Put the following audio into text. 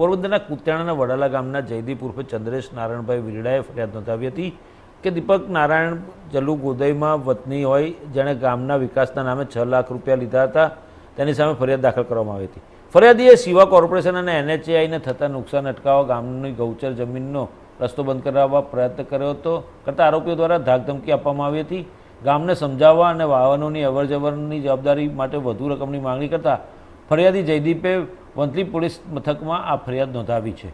પોરબંદરના કુતિયાણાના વડાલા ગામના જયદીપ ઉર્ફે ચંદ્રેશ નારાયણભાઈ વિરડાએ ફરિયાદ નોંધાવી હતી કે દીપક નારાયણ જલુ ગોદયમાં વતની હોય, જેણે ગામના વિકાસના નામે છ લાખ રૂપિયા લીધા હતા, તેની સામે ફરિયાદ દાખલ કરવામાં આવી હતી. ફરિયાદીએ સિવા કોર્પોરેશન અને એનએચએઆઈને થતા નુકસાન અટકાવવા ગામની ગૌચર જમીનનો રસ્તો બંધ કરાવવા પ્રયત્ન કર્યો હતો કરતા આરોપીઓ દ્વારા ધાકધમકી આપવામાં આવી હતી. ગામને સમજાવવા અને વાહનોની અવરજવરની જવાબદારી માટે વધુ રકમની માંગણી કરતાં ફરિયાદી જયદીપે વંથલી પોલીસ મથકમાં આ ફરિયાદ નોંધાવી છે.